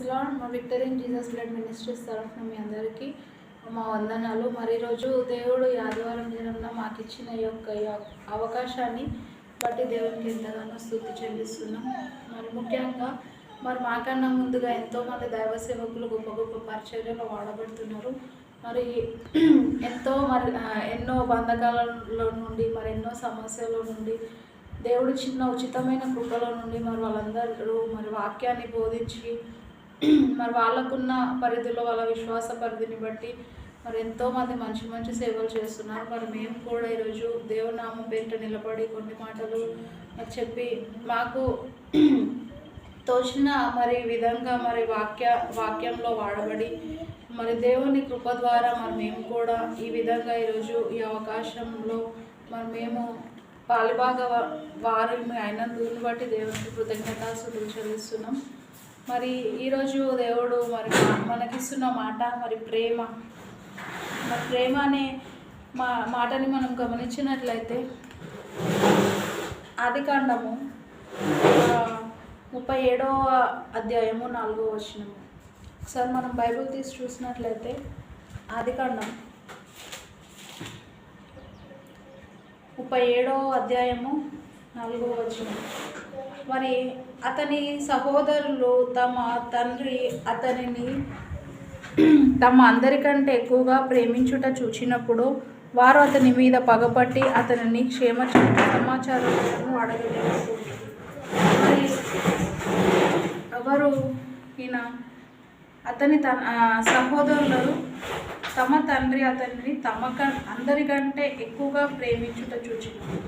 Lord మా విక్టరీన్ Jesus blood ministries తరఫున మీ అందరికీ మా వందనాలు. మరి ఈరోజు దేవుడు ఈ ఆదివారం దినంలో మాకు ఇచ్చిన ఈ యొక్క అవకాశాన్ని బట్టి దేవునికి ఎంతగానో స్థుతి చెల్లిస్తున్నాం. మరి ముఖ్యంగా మరి మాకన్నా ముందుగా ఎంతోమంది దైవ సేవకులు గొప్ప గొప్ప పరిచర్యలో వాడబడుతున్నారు. మరి ఎంతో మరి ఎన్నో బంధకాలలో నుండి మరి ఎన్నో సమస్యల నుండి దేవుడు చిన్న ఉచితమైన కృపలో నుండి మరి వాళ్ళందరూ మరి వాక్యాన్ని బోధించి మరి వాళ్ళకున్న పరిధిలో వాళ్ళ విశ్వాస పరిధిని బట్టి మరి ఎంతోమంది మంచి మంచి సేవలు చేస్తున్నారు. మరి మేము కూడా ఈరోజు దేవునామం పేరిట నిలబడి కొన్ని మాటలు చెప్పి మాకు తోచిన మరి విధంగా మరి వాక్య వాక్యంలో వాడబడి మరి దేవుని కృప ద్వారా మరి మేము కూడా ఈ విధంగా ఈరోజు ఈ అవకాశంలో మరి మేము పాలిభాగ వారు అయినందుని బట్టి దేవునికి కృతజ్ఞతాస్తుతులు చెల్లిస్తున్నాం. మరి ఈరోజు దేవుడు మరి మనకిస్తున్న మాట మరి ప్రేమ. మరి ప్రేమ అనే మా మాటని మనం గమనించినట్లయితే ఆదికాండము ముప్పై ఏడవ అధ్యాయము నాలుగో వచనము. ఒకసారి మనం బైబిల్ తీసి చూసినట్లయితే ఆదికాండం ముప్పై ఏడవ అధ్యాయము నాలుగో వచనం మరి అతని సహోదరులు తమ తండ్రి అతనిని తమ అందరికంటే ఎక్కువగా ప్రేమించుట చూచినప్పుడు వారు అతని మీద పగపట్టి అతనిని క్షేమ సమాచారం అడగలేదు మరి ఎవరు ఈయన? అతని తన సహోదరులు తమ తండ్రి అతనిని తమ క అందరికంటే ఎక్కువగా ప్రేమించుట చూచినప్పుడు.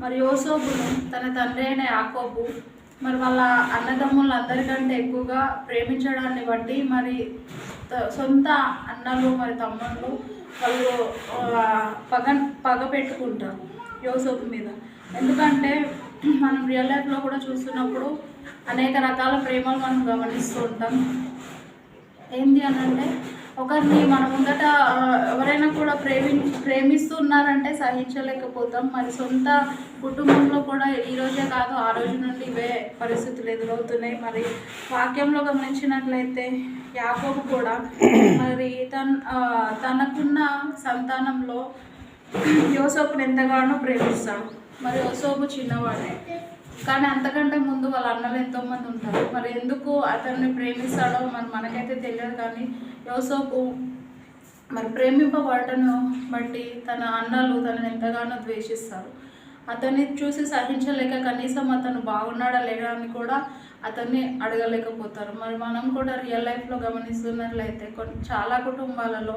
మరి యోసోబును తన తండ్రి అయిన యాకోబు మరి వాళ్ళ అన్నదమ్ములు అందరికంటే ఎక్కువగా ప్రేమించడాన్ని బట్టి మరి సొంత అన్నలు మరి తమ్ముళ్ళు వాళ్ళు పగ పగ పెట్టుకుంటారు యోసోపు మీద. ఎందుకంటే మనం రియల్ లైఫ్లో కూడా చూస్తున్నప్పుడు అనేక రకాల ప్రేమలు మనం గమనిస్తూ ఉంటాం. ఏంటి అని అంటే ఒకరిని మన ముందట ఎవరైనా కూడా ప్రేమి ప్రేమిస్తున్నారంటే సహించలేకపోతాం. మరి సొంత కుటుంబంలో కూడా ఈ రోజే కాదు ఆ రోజు నుండి ఇవే పరిస్థితులు ఎదురవుతున్నాయి. మరి వాక్యంలో గమనించినట్లయితే యాకోబు కూడా మరి తన తనకున్న సంతానంలో యోసోపుని ఎంతగానో ప్రేమిస్తాడు. మరి యోసోపు చిన్నవాడే. కానీ అంతకంటే ముందు వాళ్ళ అన్నలు ఎంతోమంది ఉంటారు. మరి ఎందుకు అతన్ని ప్రేమిస్తాడో మరి మనకైతే తెలియదు కానీ యోసోపు మరి ప్రేమింపబడటను బట్టి తన అన్నలు తనని ఎంతగానో ద్వేషిస్తారు. అతన్ని చూసి సహించలేక కనీసం అతను బాగున్నాడా లేడా అని కూడా అతన్ని అడగలేకపోతారు. మరి మనం కూడా రియల్ లైఫ్లో గమనిస్తున్నట్లయితే కొన్ని చాలా కుటుంబాలలో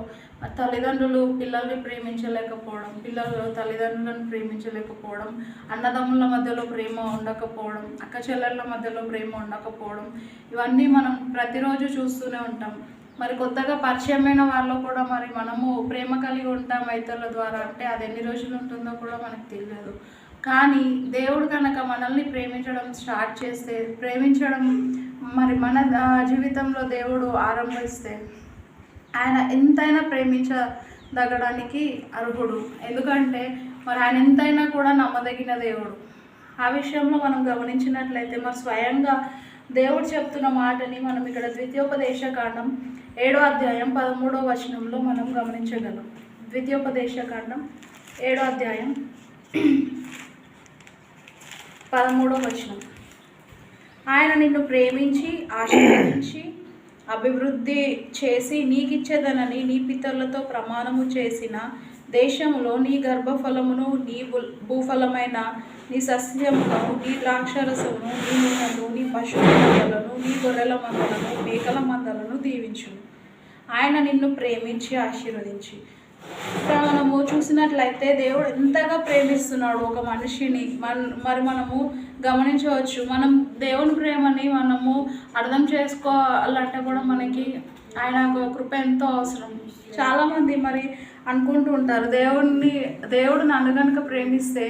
తల్లిదండ్రులు పిల్లల్ని ప్రేమించలేకపోవడం పిల్లలు తల్లిదండ్రులను ప్రేమించలేకపోవడం అన్నదమ్ముల మధ్యలో ప్రేమ ఉండకపోవడం అక్క చెల్లెళ్ళ మధ్యలో ప్రేమ ఉండకపోవడం ఇవన్నీ మనం ప్రతిరోజు చూస్తూనే ఉంటాం. మరి కొత్తగా పరిచయమైన వాళ్ళు కూడా మరి మనము ప్రేమ కలిగి ఉంటాం ఇతరుల ద్వారా. అంటే అది ఎన్ని రోజులు ఉంటుందో కూడా మనకు తెలియదు. కానీ దేవుడు కనుక మనల్ని ప్రేమించడం స్టార్ట్ చేస్తే ప్రేమించడం మరి మన జీవితంలో దేవుడు ఆరంభిస్తే ఆయన ఎంతైనా ప్రేమించదగడానికి అర్హుడు. ఎందుకంటే మరి ఆయన ఎంతైనా కూడా నమ్మదగిన దేవుడు. ఆ విషయంలో మనం గమనించినట్లయితే మరి స్వయంగా దేవుడు చెప్తున్న మాటని మనం ఇక్కడ ద్వితీయోపదేశ కాండం ఏడో అధ్యాయం పదమూడో వచనంలో మనం గమనించగలం. ద్వితీయోపదేశ కాండం ఏడో అధ్యాయం పదమూడో వచనం. ఆయన నిన్ను ప్రేమించి ఆశీర్వదించి అభివృద్ధి చేసి నీకిచ్చేదనని నీ పితరులతో ప్రమాణము చేసిన దేశంలో నీ గర్భఫలమును నీ భూఫలమైన నీ సస్యములను నీ ద్రాక్షరసమును నీ నూనెను నీ పశువుల మందలను నీ గొర్రెల మందలను మేకల మందలను దీవించును. ఆయన నిన్ను ప్రేమించి ఆశీర్వదించి. ఇక్కడ మనము చూసినట్లయితే దేవుడు ఎంతగా ప్రేమిస్తున్నాడు ఒక మనిషిని. మన మరి మనము గమనించవచ్చు. మనం దేవుని ప్రేమని మనము అర్థం చేసుకోవాలంటే కూడా మనకి ఆయన ఒక కృప ఎంతో అవసరం. చాలామంది మరి అనుకుంటూ ఉంటారు దేవుణ్ణి దేవుడు నన్ను కనుక ప్రేమిస్తే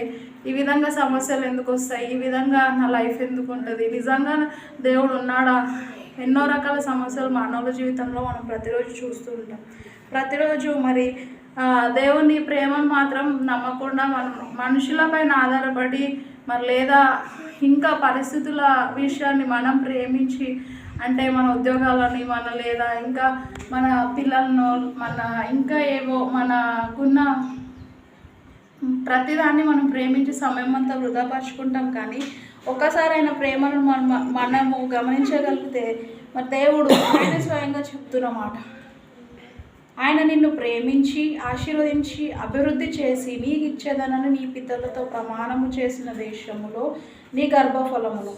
ఈ విధంగా సమస్యలు ఎందుకు వస్తాయి? ఈ విధంగా నా లైఫ్ ఎందుకు ఉంటుంది? నిజంగా దేవుడు ఉన్నాడా? ఎన్నో రకాల సమస్యలు మానవుల జీవితంలో మనం ప్రతిరోజు చూస్తూ ఉంటాం. ప్రతిరోజు మరి దేవుని ప్రేమను మాత్రం నమ్మకుండా మనం మనుషులపైన ఆధారపడి మరి లేదా ఇంకా పరిస్థితుల విషయాన్ని మనం ప్రేమించి అంటే మన ఉద్యోగాలని మన లేదా ఇంకా మన పిల్లలను మన ఇంకా ఏవో మనకున్న ప్రతిదాన్ని మనం ప్రేమించి సమయం అంతా వృధాపరచుకుంటాం కానీ ఒక్కసారైన ప్రేమను మనం మనము గమనించగలిగితే మరి దేవుడు ఆయన స్వయంగా చెప్తున్నమాట ఆయన నిన్ను ప్రేమించి ఆశీర్వదించి అభివృద్ధి చేసి నీకు ఇచ్చేదనని నీ పితలతో ప్రమాణము చేసిన దేశములో నీ గర్భఫలములు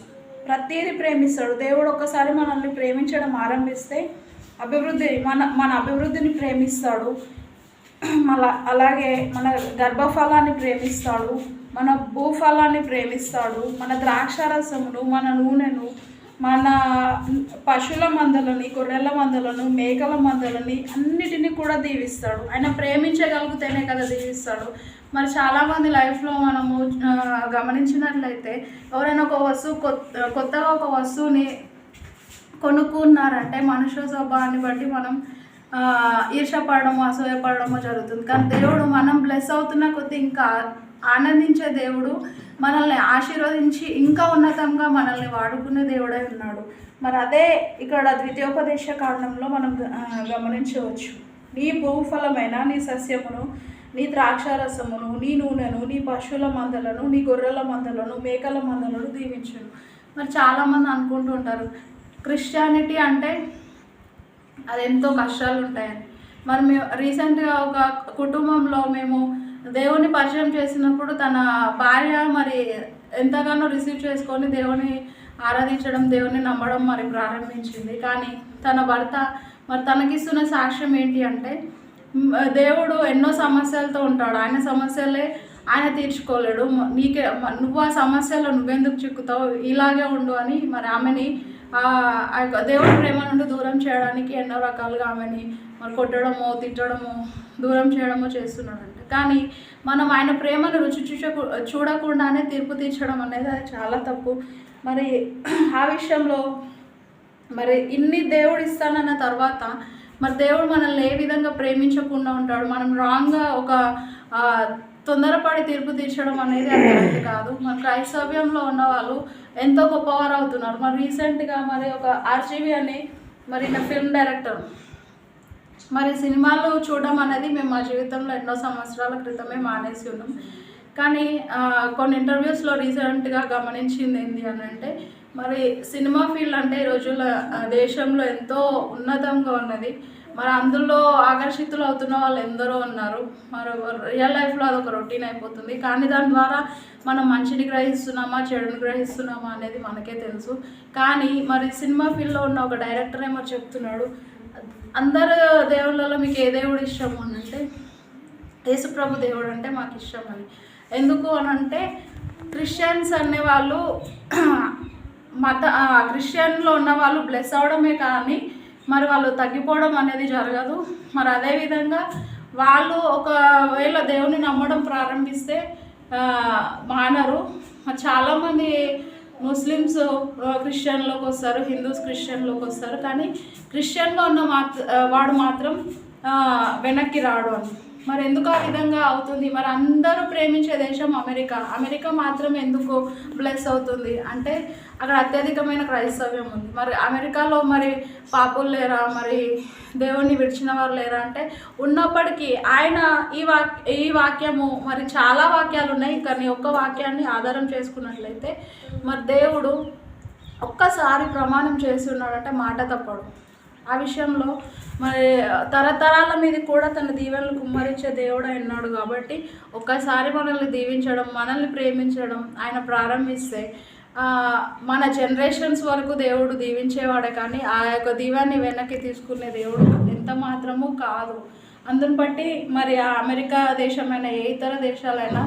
ప్రతిదీ ప్రేమిస్తాడు. దేవుడు ఒక్కసారి మనల్ని ప్రేమించడం ఆరంభిస్తే అభివృద్ధి మన మన అభివృద్ధిని ప్రేమిస్తాడు. మళ్ళా అలాగే మన గర్భఫలాన్ని ప్రేమిస్తాడు. మన భూఫలాన్ని ప్రేమిస్తాడు మన ద్రాక్షారసమును మన నూనెను మన పశువుల మందలని గొర్రెల మందలను మేకల మందలని అన్నిటినీ కూడా దీవిస్తాడు. ఆయన ప్రేమించగలిగితేనే కదా దీవిస్తాడు. మరి చాలామంది లైఫ్లో మనము గమనించినట్లయితే ఎవరైనా ఒక వస్తువు కొత్త కొత్తగా ఒక వస్తువుని కొనుక్కున్నారంటే మనుషుల స్వభావాన్ని బట్టి మనం ఆ, ఈర్షపడము అసూయపడము జరుగుతుంది. కానీ దేవుడు మనం బ్లెస్ అవుతున్న కొద్దీ ఇంకా ఆనందించే దేవుడు మనల్ని ఆశీర్వదించి ఇంకా ఉన్నతంగా మనల్ని వాడుకునే దేవుడై ఉన్నాడు. మరి అదే ఇక్కడ ద్వితీయోపదేశ కారణంలో మనం గమనించవచ్చు. నీ భూఫలమైన నీ సస్యమును నీ ద్రాక్షారసమును నీ నూనెను నీ పశువుల మందలను నీ గొర్రెల మందలను మేకల మందలను దీవించును. మరి చాలామంది అనుకుంటూ ఉంటారు క్రిస్టియానిటీ అంటే అది ఎంతో కష్టాలు ఉంటాయని మరి మేము రీసెంట్గా ఒక కుటుంబంలో మేము దేవుని పరిచయం చేసినప్పుడు తన భార్య మరి ఎంతగానో రిసీవ్ చేసుకొని దేవుని ఆరాధించడం దేవుని నమ్మడం మరి ప్రారంభించింది. కానీ తన భర్త మరి తనకిస్తున్న సాక్ష్యం ఏంటి అంటే దేవుడు ఎన్నో సమస్యలతో ఉంటాడు. ఆయన సమస్యలే ఆయన తీర్చుకోలేడు. నీకే మ- నువ్వు ఆ సమస్యలో నువ్వెందుకు చిక్కుతావు? ఇలాగే ఉండు అని మరి ఆమెని దేవుడి ప్రేమ నుండి దూరం చేయడానికి ఎన్నో రకాలుగా ఆమెని మరి కొట్టడమో తిట్టడమో దూరం చేయడమో చేస్తున్నాడంట. కానీ మనం ఆయన ప్రేమను రుచి చూచకు చూడకుండానే తీర్పు తీర్చడం అనేది అది చాలా తప్పు. మరి ఆ విషయంలో మరి ఇన్ని దేవుడు ఇస్తానన్న తర్వాత మరి దేవుడు మనల్ని ఏ విధంగా ప్రేమించకుండా ఉంటాడు? మనం రాంగ్గా ఒక తొందరపడి తీర్పు తీర్చడం అనేది అది కాదు. మన క్రైస్తవ్యంలో ఉన్న వాళ్ళు ఎంతో గొప్పవారు అవుతున్నారు మరి రీసెంట్గా మరి ఒక ఆర్జీవి అని మరి నా ఫిల్మ్ డైరెక్టర్. మరి సినిమాలు చూడడం అనేది మేము మా జీవితంలో ఎన్నో సంవత్సరాల క్రితమే మానేసి ఉన్నాం. కానీ కొన్ని ఇంటర్వ్యూస్లో రీసెంట్గా గమనించింది ఏంటి అని అంటే మరి సినిమా ఫీల్డ్ అంటే ఈ రోజుల్లో దేశంలో ఎంతో ఉన్నతంగా ఉన్నది. మరి అందులో ఆకర్షితులు అవుతున్న వాళ్ళు ఎందరో ఉన్నారు. మరి రియల్ లైఫ్లో అదొక రొటీన్ అయిపోతుంది. కానీ దాని ద్వారా మనం మంచిని గ్రహిస్తున్నామా చెడుని గ్రహిస్తున్నామా అనేది మనకే తెలుసు. కానీ మరి సినిమా ఫీల్డ్లో ఉన్న ఒక డైరెక్టర్ ఏమో చెప్తున్నాడు. అందరు దేవుళ్ళలో మీకు ఏ దేవుడు ఇష్టము అని అంటే యేసుప్రభు దేవుడు అంటే మాకు ఇష్టం అని. ఎందుకు అని అంటే క్రిస్టియన్స్ అనే వాళ్ళు మత ఆ, క్రిస్టియన్లో ఉన్న వాళ్ళు బ్లెస్ అవడమే కానీ మరి వాళ్ళు తగ్గిపోవడం అనేది జరగదు. మరి అదేవిధంగా వాళ్ళు ఒకవేళ దేవుని నమ్మడం ప్రారంభిస్తే మానరు. మరి చాలామంది ముస్లిమ్స్ క్రిస్టియన్లోకి వస్తారు హిందూస్ క్రిస్టియన్లోకి వస్తారు. కానీ క్రిస్టియన్గా ఉన్న మాత్ర వాడు మాత్రం వెనక్కి రాడు అని. మరి ఎందుకు ఆ విధంగా అవుతుంది? మరి అందరూ ప్రేమించే దేశం అమెరికా. అమెరికా మాత్రం ఎందుకు బ్లెస్ అవుతుంది? అంటే అక్కడ అత్యధికమైన క్రైస్తవ్యం ఉంది. మరి అమెరికాలో మరి పాపులు లేరా? మరి దేవుణ్ణి విడిచిన వారు లేరా? అంటే ఉన్నప్పటికీ ఆయన ఈ వాక్ ఈ వాక్యము మరి చాలా వాక్యాలు ఉన్నాయి. కానీ ఒక్క వాక్యాన్ని ఆధారం చేసుకున్నట్లయితే మరి దేవుడు ఒక్కసారి ప్రమాణం చేసి ఉన్నాడంటే మాట తప్పడు. ఆ విషయంలో మరి తరతరాల మీద కూడా తన దీవెనలు కుమ్మరించే దేవుడు అన్నాడు ఉన్నాడు కాబట్టి ఒక్కసారి మనల్ని దీవించడం మనల్ని ప్రేమించడం ఆయన ప్రారంభిస్తే మన జనరేషన్స్ వరకు దేవుడు దీవించేవాడే కానీ ఆ యొక్క దీవాన్ని వెనక్కి తీసుకునే దేవుడు ఎంత మాత్రము కాదు. అందుని బట్టి మరి ఆ అమెరికా దేశమైన ఏ ఇతర దేశాలైనా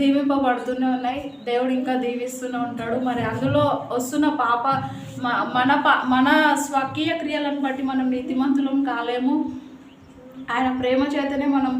దీవింపబడుతూనే ఉన్నాయి. దేవుడు ఇంకా దీవిస్తూనే ఉంటాడు. మరి అందులో వస్తున్న పాప మన పా మన స్వకీయ క్రియలను బట్టి మనం నీతిమంతులం కాలేము. ఆయన ప్రేమ చేతనే మనం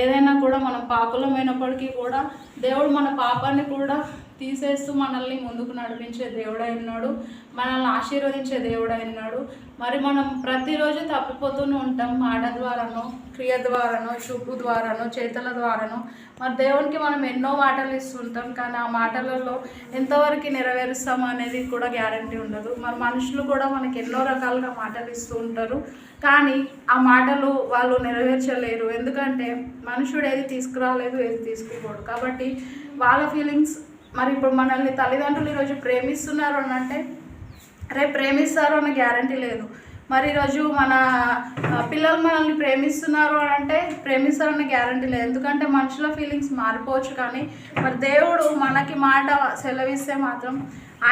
ఏదైనా కూడా మనం పాపలమైనప్పటికీ కూడా దేవుడు మన పాపాన్ని కూడా తీసేస్తూ మనల్ని ముందుకు నడిపించే దేవుడై ఉన్నాడు. మనల్ని ఆశీర్వదించే దేవుడై ఉన్నాడు. మరి మనం ప్రతిరోజు తప్పిపోతూనే ఉంటాం. మాట ద్వారానో క్రియ ద్వారానో చూపు ద్వారానో చేతుల ద్వారానో. మరి దేవునికి మనం ఎన్నో మాటలు ఇస్తుంటాం. కానీ ఆ మాటలలో ఎంతవరకు నెరవేరుస్తాం అనేది కూడా గ్యారంటీ ఉండదు. మరి మనుషులు కూడా మనకి ఎన్నో రకాలుగా మాటలు ఇస్తూ ఉంటారు. కానీ ఆ మాటలు వాళ్ళు నెరవేర్చలేరు. ఎందుకంటే మనుషుడు ఏది తీసుకురాలేదు ఏది తీసుకోకూడదు కాబట్టి వాళ్ళ ఫీలింగ్స్ మరి ఇప్పుడు మనల్ని తల్లిదండ్రులు ఈరోజు ప్రేమిస్తున్నారు అని అంటే రేపు ప్రేమిస్తారు అన్న గ్యారంటీ లేదు. మరి ఈరోజు మన పిల్లలు మనల్ని ప్రేమిస్తున్నారు అని అంటే ప్రేమిస్తారన్న గ్యారంటీ లేదు. ఎందుకంటే మనుషుల ఫీలింగ్స్ మారిపోవచ్చు కానీ మరి దేవుడు మనకి మాట సెలవిస్తే మాత్రం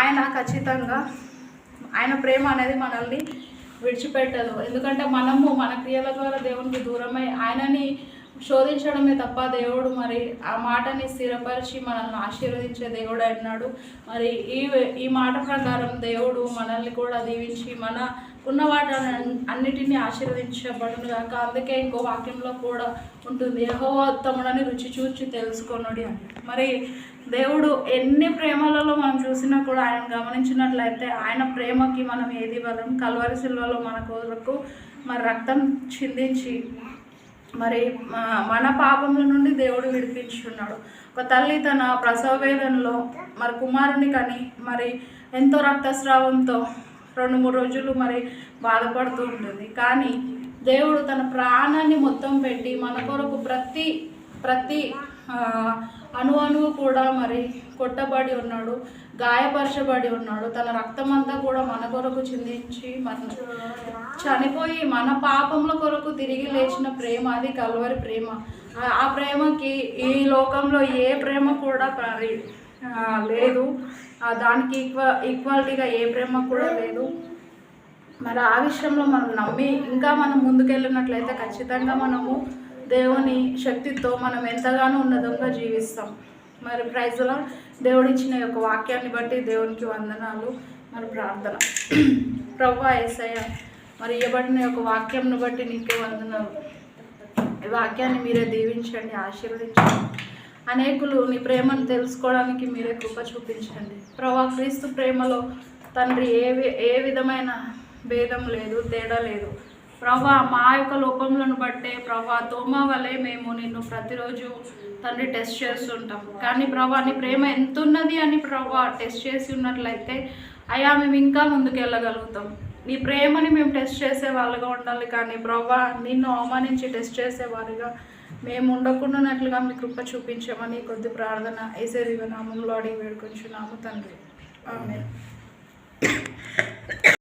ఆయన ఖచ్చితంగా ఆయన ప్రేమ అనేది మనల్ని విడిచిపెట్టదు. ఎందుకంటే మనము మన క్రియల ద్వారా దేవునికి దూరమై ఆయనని శోధించడమే తప్ప దేవుడు మరి ఆ మాటని స్థిరపరిచి మనల్ని ఆశీర్వదించే దేవుడు అన్నాడు మరి ఈ ఈ మాట ప్రకారం దేవుడు మనల్ని కూడా దీవించి మన ఉన్న వాటిని అన్నిటినీ ఆశీర్వదించబడును కాక అందుకే ఇంకో వాక్యంలో కూడా ఉంటుంది యహోత్తముడని రుచి చూచి తెలుసుకొనుడి అని. మరి దేవుడు ఎన్ని ప్రేమలలో మనం చూసినా కూడా ఆయన గమనించినట్లయితే ఆయన ప్రేమకి మనం ఏది బలం? కల్వరి సిల్వలో మన కొరకు మరి రక్తం చిందించి మరి మన పాపముల నుండి దేవుడు విడిపించున్నాడు ఒక తల్లి తన ప్రసవ వేదనలో మరి కుమారుని కానీ మరి ఎంతో రక్తస్రావంతో రెండు మూడు రోజులు మరి బాధపడుతూ ఉంటుంది. కానీ దేవుడు తన ప్రాణాన్ని మొత్తం పెట్టి మన కొరకు ప్రతి ప్రతి ఆ, అణు అణువు కూడా మరి కొట్టబడి ఉన్నాడు గాయపరచబడి ఉన్నాడు. తన రక్తం అంతా కూడా మన కొరకు చిందించి మన చనిపోయి మన పాపముల కొరకు తిరిగి లేచిన ప్రేమ అది కల్వరి ప్రేమ. ఆ- ప్రేమకి ఈ లోకంలో ఏ ప్రేమ కూడా లేదు. దానికి ఈక్వ ఈక్వాలిటీగా ఏ ప్రేమ కూడా లేదు. మరి ఆ విషయంలో మనం నమ్మి ఇంకా మనం ముందుకెళ్ళినట్లయితే ఖచ్చితంగా మనము దేవుని శక్తితో మనం ఎంతగానో ఉన్నతంగా జీవిస్తాం. మరి ప్రైజ్లో దేవుడిచ్చిన యొక్క వాక్యాన్ని బట్టి దేవునికి వందనాలు మరి ప్రార్థన. ప్రభా ఏసయ్య మరి ఇవ్వబడిన యొక్క వాక్యంను బట్టి నీకే వందనాలు. ఈ వాక్యాన్ని మీరే దీవించండి ఆశీర్వదించండి. అనేకులు నీ ప్రేమను తెలుసుకోవడానికి మీరే కృప చూపించండి. ప్రభా క్రీస్తు ప్రేమలో తండ్రి ఏ ఏ విధమైన భేదం లేదు తేడా లేదు. ప్రభా మా యొక్క లోపములను బట్టే ప్రభా తోమ వలె మేము నిన్ను ప్రతిరోజు తండ్రి టెస్ట్ చేస్తుంటాం. కానీ ప్రభా నీ ప్రేమ ఎంత ఉన్నది అని ప్రభా టెస్ట్ చేసి ఉన్నట్లయితే అయ్యా మేము ఇంకా ముందుకు వెళ్ళగలుగుతాం. నీ ప్రేమని మేము టెస్ట్ చేసే వాళ్ళగా ఉండాలి కానీ ప్రభా నిన్ను అవమానించి టెస్ట్ చేసేవారుగా మేము ఉండకుండానట్లుగా మీ కృప చూపించమని కొద్ది ప్రార్థన ఏసే నామంలో అడిగి వేడుకొంచున్నాము తండ్రి. ఆమె